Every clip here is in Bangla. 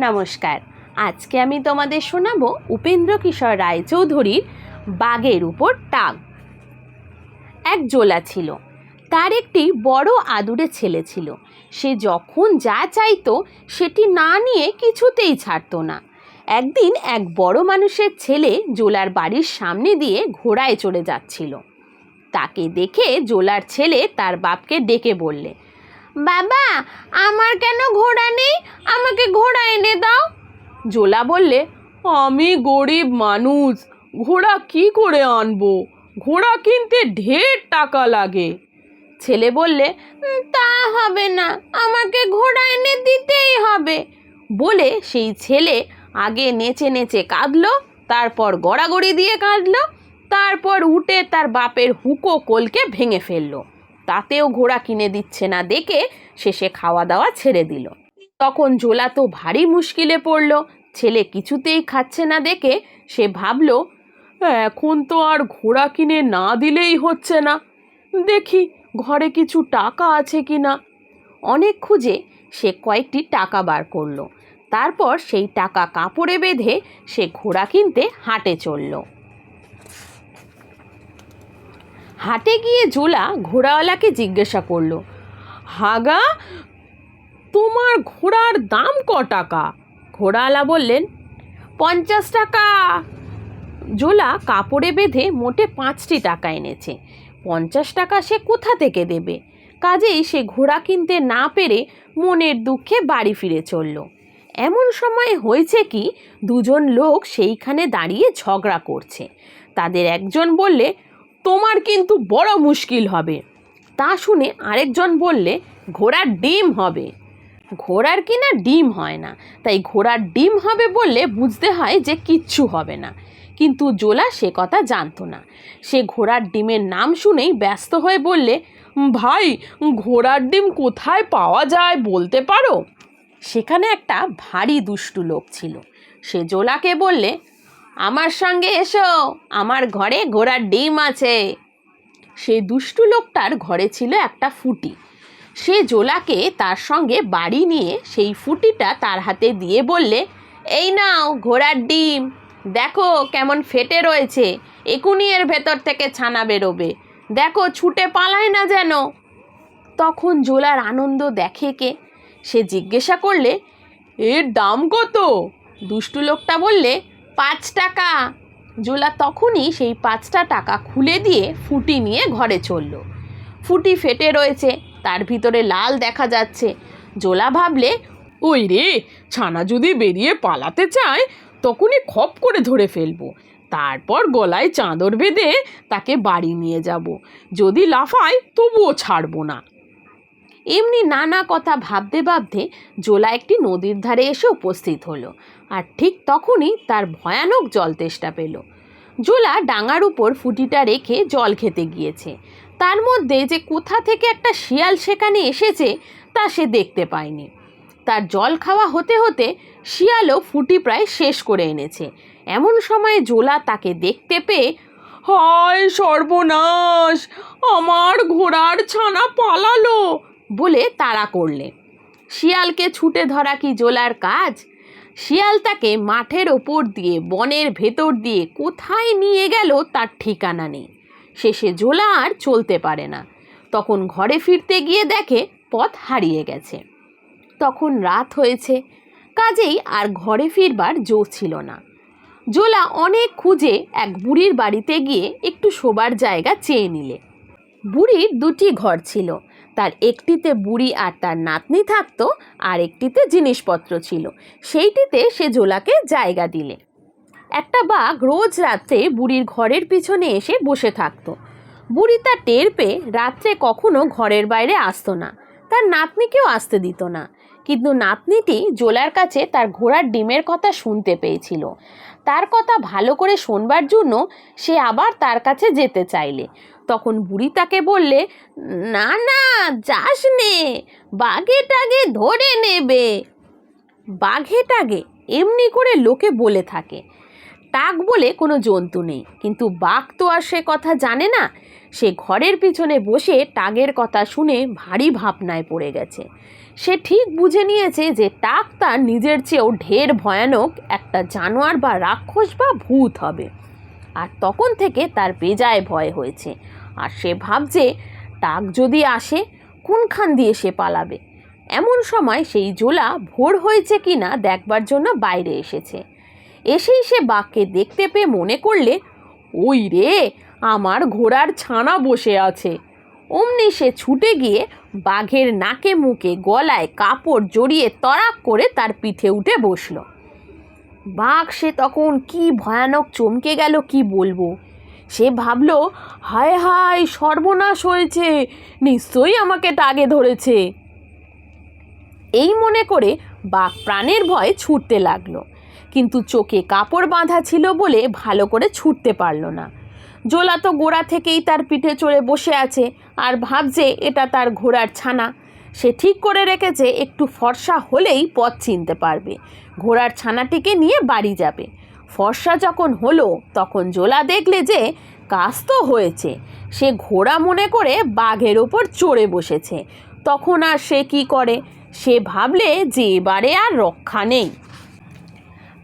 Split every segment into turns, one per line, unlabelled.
নমস্কার। আজকে আমি তোমাদের শোনাবো উপেন্দ্র কিশোর রায়চৌধুরীর বাঘের উপর টাগ এক জোলা ছিল। তার একটি বড় আদুরে ছেলে ছিল। সে যখন যা চাইতো সেটি না নিয়ে কিছুতেই ছাড়তো না। একদিন এক বড় মানুষের ছেলে জোলার বাড়ির সামনে দিয়ে ঘোড়ায় চড়ে যাচ্ছিল। তাকে দেখে জোলার ছেলে তার বাপকে ডেকে বললে বাবা আমার কেন ঘোড়া নেই? আমাকে ঘোড়া এনে দাও। জোলা বললে
আমি গরিব মানুষ ঘোড়া কি করে আনব? ঘোড়া কিনতে ঢের টাকা লাগে।
ছেলে বললে তা হবে না আমাকে ঘোড়া এনে দিতেই হবে। বলে সেই ছেলে আগে নেচে নেচে কাঁদলো তারপর গড়াগড়ি দিয়ে কাঁদলো তারপর উঠে তার বাপের হুকো কোলকে ভেঙে ফেলল। তাতেও ঘোড়া কিনে দিচ্ছে না দেখে শেষে খাওয়া দাওয়া ছেড়ে দিল। তখন জোলা তো ভারী মুশকিলে পড়ল, ছেলে কিছুতেই খাচ্ছে না দেখে সে ভাবলো,
এখন তো আর ঘোড়া কিনে না দিলেই হচ্ছে না। দেখি ঘরে কিছু টাকা আছে কি না?
অনেক খুঁজে সে কয়েকটি টাকা বার করল। তারপর সেই টাকা কাপড়ে বেঁধে সে ঘোড়া কিনতে হাটে চলল। হাটে গিয়ে জোলা ঘোড়াওয়ালাকে জিজ্ঞাসা করল,
হাগা, তোমার ঘোড়ার দাম ক টাকা?
ঘোড়াওয়ালা বললেন, পঞ্চাশ টাকা। জোলা কাপড়ে বেঁধে মোটে পাঁচটি টাকা এনেছে। পঞ্চাশ টাকা সে কোথা থেকে দেবে? কাজেই সে ঘোড়া কিনতে না পেরে মনের দুঃখে বাড়ি ফিরে চলল। এমন সময় হয়েছে কি, দুজন লোক সেইখানে দাঁড়িয়ে ঝগড়া করছে। তাদের একজন বললে
তোমার কিন্তু বড় মুশকিল হবে।
তা শুনে আরেকজন বললে, ঘোড়ার ডিম হবে। ঘোড়ার কি না ডিম হয় না, তাই ঘোড়ার ডিম হবে বললে বুঝতে হয় যে কিচ্ছু হবে না। কিন্তু জোলা সে কথা জানতো না। সে ঘোড়ার ডিমের নাম শুনেই ব্যস্ত হয়ে বললে,
ভাই, ঘোড়ার ডিম কোথায় পাওয়া যায় বলতে পারো?
সেখানে একটা ভারী দুষ্টু লোক ছিল। সে জোলাকে বললে আমার সঙ্গে এসো, আমার ঘরে ঘোড়ার ডিম আছে। সেই দুষ্টু লোকটার ঘরে ছিল একটা ফুটি। সে জোলাকে তার সঙ্গে বাড়ি নিয়ে সেই ফুটিটা তার হাতে দিয়ে বললে, এই নাও ঘোড়ার ডিম। দেখো কেমন ফেটে রয়েছে। একুনি এর ভেতর থেকে ছানা বেরোবে। দেখো ছুটে পালায় না যেন। তখন জোলার আনন্দ দেখে কে? সে জিজ্ঞাসা করলে,
এর দাম কত?
দুষ্টু লোকটা বললে পাঁচ টাকা। জোলা তখনই সেই পাঁচটা টাকা খুলে দিয়ে ফুটি নিয়ে ঘরে চলল। ফুটি ফেটে রয়েছে, তার ভিতরে লাল দেখা যাচ্ছে। জোলা ভাবলে,
ওই রে, ছানা যদি বেরিয়ে পালাতে চায়, তখনই খপ করে ধরে ফেলব। তারপর গলায় চাদর বেঁধে তাকে বাড়ি নিয়ে যাব। যদি লাফায়, তবুও ছাড়বো না।
এমনি নানা কথা ভাবতে ভাবতে জোলা একটি নদীর ধারে এসে উপস্থিত হলো। আর ঠিক তখনই তার ভয়ানক জল তেষ্টা পেল। জোলা ডাঙার উপর ফুটিটা রেখে জল খেতে গিয়েছে। তার মধ্যে যে কোথা থেকে একটা শিয়াল সেখানে এসেছে তা সে দেখতে পায়নি। তার জল খাওয়া হতে হতে শিয়ালও ফুটি প্রায় শেষ করে এনেছে। এমন সময় জোলা তাকে দেখতে পেয়ে,
হায় সর্বনাশ! আমার ঘোড়ার ছানা পালালো!
বলে তাড়া করলে। শিয়ালকে ছুটে ধরা কি জোলার কাজ? শিয়াল তাকে মাঠের ওপর দিয়ে, বনের ভেতর দিয়ে কোথায় নিয়ে গেল তার ঠিকানা নেই। শেষে জোলা আর চলতে পারে না। তখন ঘরে ফিরতে গিয়ে দেখে পথ হারিয়ে গেছে। তখন রাত হয়েছে। কাজেই আর ঘরে ফিরবার জো ছিল না। জোলা অনেক খুঁজে এক বুড়ির বাড়িতে গিয়ে একটু শোবার জায়গা চেয়ে নিলে। বুড়ির দুটি ঘর ছিল। তার একটিতে বুড়ি আর তার নাতনি থাকতো, আর একটিতে জিনিসপত্র ছিল। সেইটিতে সে জোলাকে জায়গা দিলে। একটা বাঘ রোজ রাত্রে বুড়ির ঘরের পিছনে এসে বসে থাকতো। বুড়ি তা টের পেয়ে রাত্রে কখনো ঘরের বাইরে আসতো না। তার নাতনিকেও আসতে দিত না। কিন্তু নাতনিটি জোলার কাছে তার ঘোড়ার ডিমের কথা শুনতে পেয়েছিল। তার কথা ভালো করে শোনবার জন্য সে আবার তার কাছে যেতে চাইলে। তখন বুড়ি তাকে বললে, না না, যাস নে, বাঘে টাগে ধরে নেবে। বাঘে টাগে এমনি করে লোকে বলে থাকে। টাক বলে কোনো জন্তু নেই। কিন্তু বাঘ তো আর সে কথা জানে না। সে ঘরের পিছনে বসে টাগের কথা শুনে ভারী ভাবনায় পড়ে গেছে। সে ঠিক বুঝে নিয়েছে যে টাক তার নিজের চেয়েও ঢের ভয়ানক একটা জানোয়ার বা রাক্ষস বা ভূত হবে। আর তখন থেকে তার বেজায় ভয় হয়েছে। আর সে ভাবছে টাক যদি আসে, কোনখান দিয়ে সে পালাবে? এমন সময় সেই জোলা ভোর হয়েছে কি না দেখবার জন্য বাইরে এসেছে। এসেই সে বাঘকে দেখতে পেয়ে মনে করলে ওই রে, আমার ঘোড়ার ছানা বসে আছে। অমনি সে ছুটে গিয়ে বাঘের নাকে মুখে গলায় কাপড় জড়িয়ে তরাক করে তার পিঠে উঠে বসল। বাঘ সে তখন কি ভয়ানক চমকে গেল কি বলব? সে ভাবলো, হায় হায়, সর্বনাশ হয়েছে, নিশ্চয়ই আমাকে টাগে ধরেছে। এই মনে করে বাঘ প্রাণের ভয়ে ছুটতে লাগল। কিন্তু চোখে কাপড় বাঁধা ছিল বলে ভালো করে ছুটতে পারল না। জোলা তো গোড়া থেকেই তার পিঠে চড়ে বসে আছে আর ভাবছে এটা তার ঘোড়ার ছানা। সে ঠিক করে রেখেছে একটু ফর্সা হলেই পথ চিনতে পারবে। ঘোড়ার ছানাটিকে নিয়ে বাড়ি যাবে। ফর্সা যখন হলো, তখন জোলা দেখলে যে কাজ তো হয়েছে। সে ঘোড়া মনে করে বাঘের ওপর চড়ে বসেছে। তখন আর সে কি করে? সে ভাবলে যে এবারে আর রক্ষা নেই।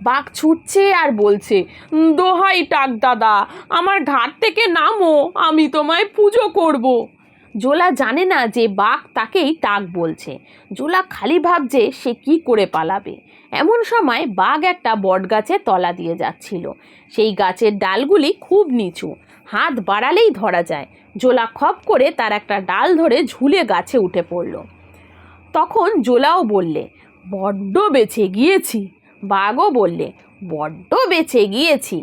বাঘ ছুটছে আর বলছে,
দোহাই টাক দাদা, আমার ঘাট থেকে নামো, আমি তোমায় পুজো করব।
জোলা জানে না যে বাঘ তাকেই টাক বলছে। জোলা খালি ভাবছে সে কি করে পালাবে। এমন সময় বাঘ একটা বটগাছের তলা দিয়ে যাচ্ছিল। সেই গাছের ডালগুলি খুব নিচু, হাত বাড়ালেই ধরা যায়। জোলা খপ করে তার একটা ডাল ধরে ঝুলে গাছে উঠে পড়ল। তখন জোলাও বললে, বড্ড বেঁচে গিয়েছি। বাঘও বললে, বড্ড বেঁচে গিয়েছি।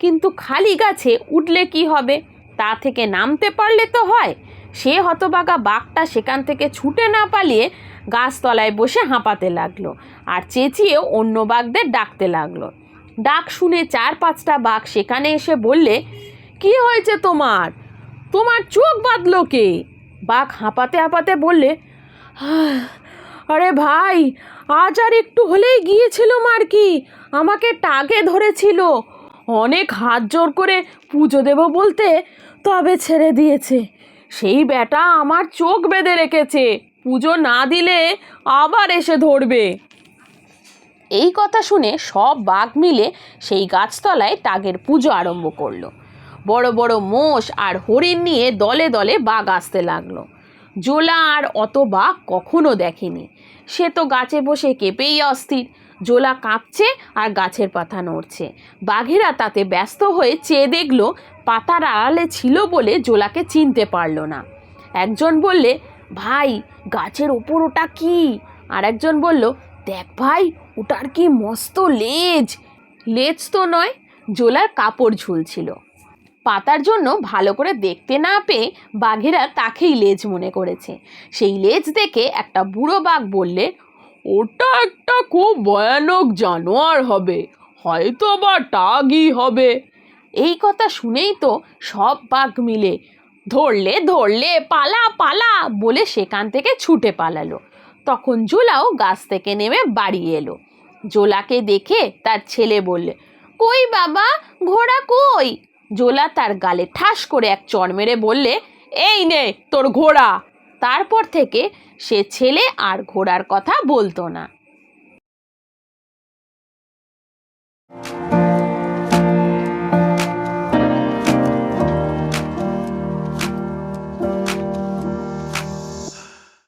কিন্তু খালি গাছে উঠলে কি হবে? তা থেকে নামতে পারলে তো হয় সে হতবাগা বাঘটা সেখান থেকে ছুটে না পালিয়ে গাছতলায় বসে হাঁপাতে লাগল আর চেঁচিয়ে অন্য বাঘদের ডাকতে লাগল। ডাক শুনে চার পাঁচটা বাঘ সেখানে এসে বললে, কি হয়েছে তোমার? তোমার চোখ বাঁধলো কে বাঘ হাঁপাতে হাঁপাতে বললে আরে ভাই আজ আর একটু হলেই গিয়েছিলাম আর কি আমাকে টাকে ধরেছিল। অনেক হাত জোর করে পুজো দেব বলতে তবে ছেড়ে দিয়েছে। সেই বেটা আমার চোখ বেঁধে রেখেছে। পুজো না দিলে আবার এসে ধরবে। এই কথা শুনে সব বাঘ মিলে সেই গাছতলায় টাগের পুজো আরম্ভ করল। বড় বড় মোষ আর হরিণ নিয়ে দলে দলে বাঘ আসতে লাগল। জোলা আর অত বাঘ কখনো দেখেনি। সে তো গাছে বসে কেঁপেই অস্থির। জোলা কাঁপছে আর গাছের পাতা নড়ছে। বাঘেরা তাতে ব্যস্ত হয়ে চেয়ে দেখল, পাতার আড়ালে ছিল বলে জোলাকে চিনতে পারল না। একজন বললে, ভাই, গাছের ওপর ওটা কি? আর একজন বলল, দেখ ভাই, ওটার কি মস্ত লেজ। লেজ তো নয়, জোলার কাপড় ঝুলছিল। পাতার জন্য ভালো করে দেখতে না পেয়ে বাঘেরা তাকেই লেজ মনে করেছে। সেই লেজ দেখে একটা বুড়ো বাঘ বললে,
ওটা একটা খুব ভয়ানক জানোয়ার হবে হয়তো বা টাগই হবে।
এই কথা শুনেই তো সব বাঘ মিলে, ধরলে ধরলে, পালা পালা, বলে সেখান থেকে ছুটে পালালো। তখন জোলাও গাছ থেকে নেমে বাড়ি এলো। জোলাকে দেখে তার ছেলে বললে, কই বাবা, ঘোড়া কই? জোলা তার গালে ঠাস করে এক চড় মেরে বললে,
এই নে তোর ঘোড়া।
তারপর থেকে সে ছেলে আর ঘোড়ার কথা বলতো না।